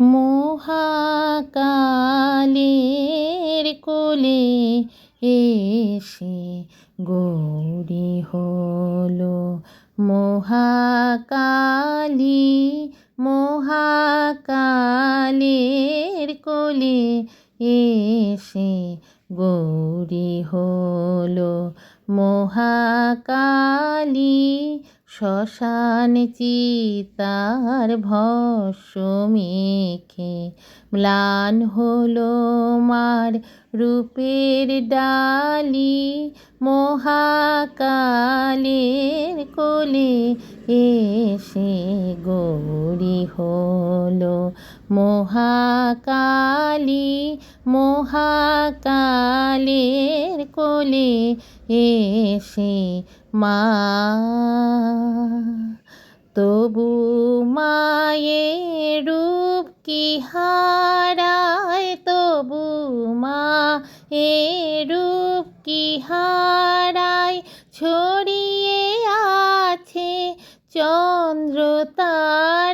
মহাকালের কোলে এসে গৌরী হলো মহাকালী মহাকালের কোলে এসে গৌরী হলো মহাকালী শ্মশান চিতার ভস্য মেখে ম্লান হলো মার রূপের ডালি মহাকালের কোলে এসে গৌরী হলো মহাকালী মহাকালের কোলে এসে মা, তবু মায়ের রূপ কি হারায়? তবু মা এ রূপ কি হারায়? ছড়িয়ে আছে চন্দ্র তারায়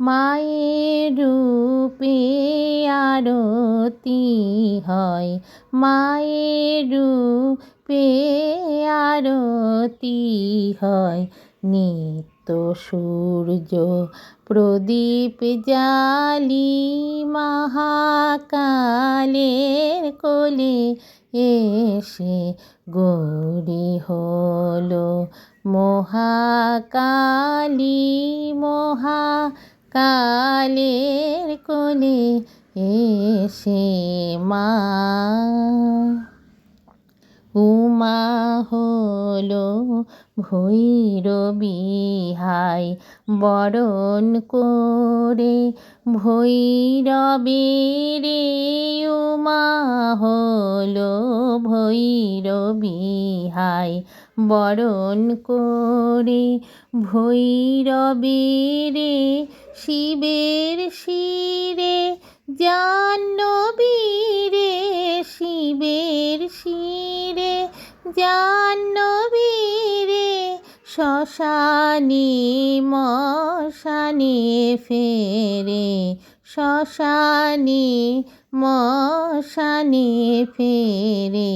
মায়ের রূপে আরতি হয়। মায়ের রূপে আরতি হয়। নিত্য সূর্য প্রদীপ জালি মহাকালের কোলে এসে গৌরী হলো মহাকালী মহাকালের কোলে এসে মা। উমা হলো ভৈরবী হাই, বরণ করে ভৈরবীর উমা হলো ভৈরবী হাই বরণ করে ভৈরবীর শিবের শিরে জাহ্নবীরে শিবের শিরে জাহ্নবীরে শ্মশানে, মশানে ফেরে, শ্মশানে, মশানে ফেরে।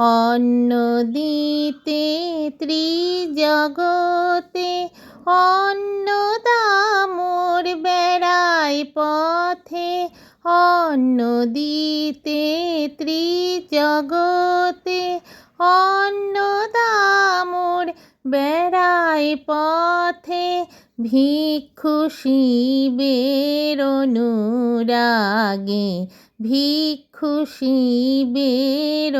অন্ন দিতে ত্রিজগতে অন্ন দামোর বেড়ায় পথে। অন্ন দিতে ত্রিজগতে অন্ন দামোর বেড়ায় পথে। ভিক্ষু শিবের অনুরাগে ভিক্ষু শিবের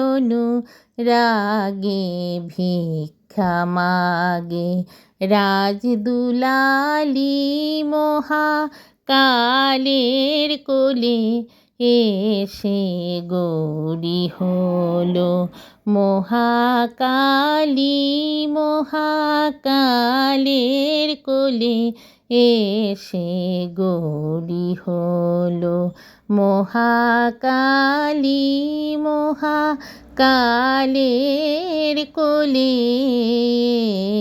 রাগে ভিক্ষা মাগে। রাজদুলালি মহা কালের কোলে এসে গৌরী হলো। মহাকালী মহাকালের কোলে এসে গৌরী হলো মহাকালী মহাকালের কোলে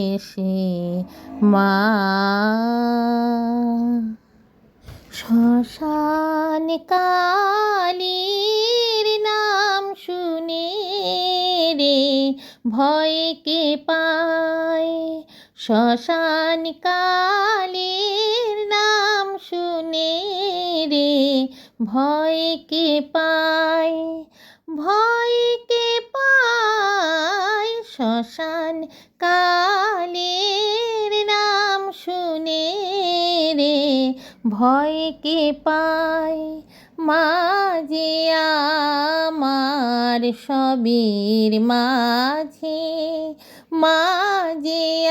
এসে মা শ্মশান কালীর নাম শুনে রে ভয়কে পায় শ্মশান কালীর নাম শুনে রে ভয়কে পায়? ভয়কে পায় শ্মশান কালের নাম শুনে রে ভয়কে পায়? মাঝে আমার সবের মাঝে মাঝে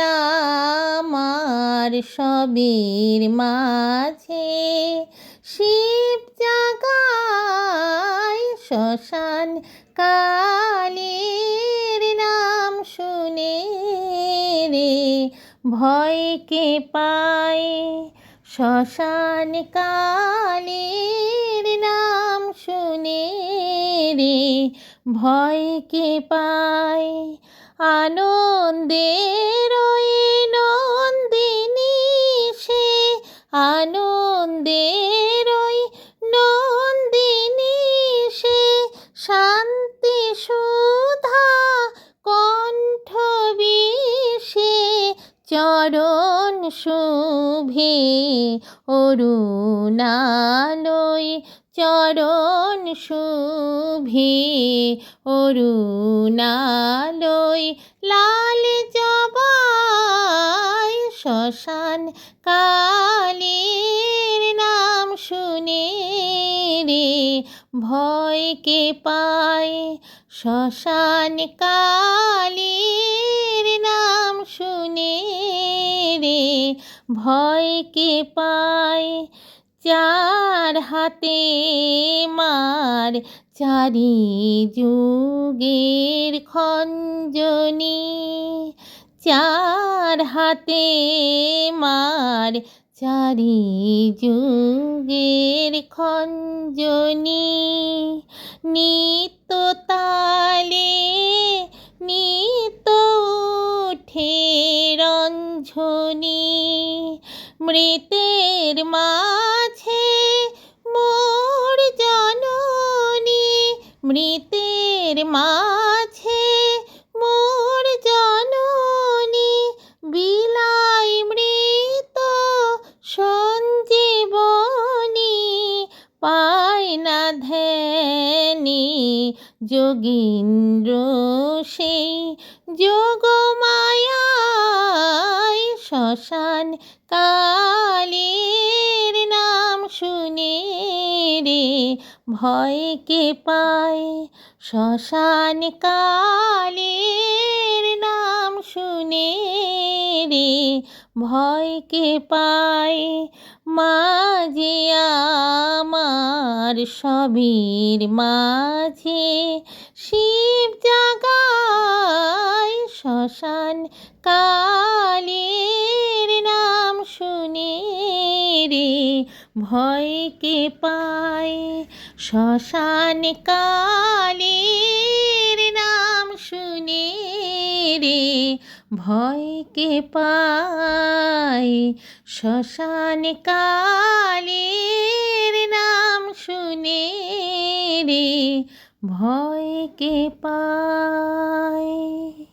আমার সবের মাঝে শিব জাগায় শ্মশান কালের নাম শুনে রে ভয়কে পায়? শ্মশান কালীর নাম শুনে রে ভয়কে পায়? আনন্দের নন্দিনী সে আনন্দের নন্দিনী সে শান্তি সুধা কণ্ঠ বিষে চরণ শুভে অরুণালয় চরণ শুভে অরুণালয়, লাল জবাই শ্মশান কালের নাম শুনে রে, ভয়কে পায় শ্মশান কালের নাম শুনে রে, ভয়কে পায় চার হাতে মার চারি যুগের খঞ্জনি। চার হাতে মার চারি যুগের খঞ্জনি। নিত্য তালে, নিত্য উঠে রঞ্ঝনি মৃতের মাঝে মোর জননী, মৃতের মাঝে মোর জননী, বিলাই মৃত সঞ্জীবনী পায় না ধ্যানি যোগীন্দ্র সেই যোগমায়ায় শ্মশান কালের নাম শুনে রে ভয়কে পায়? শ্মশান কালের নাম শুনে রে ভয়কে পায়? মাঝে আমার সবের মাঝে শিব জাগায় শ্মশান কালের ভয়কে পায়। শ্মশান কালের নাম শুনে রে ভয়কে পায়। শ্মশান কালের নাম শুনে রে ভয়কে পায়।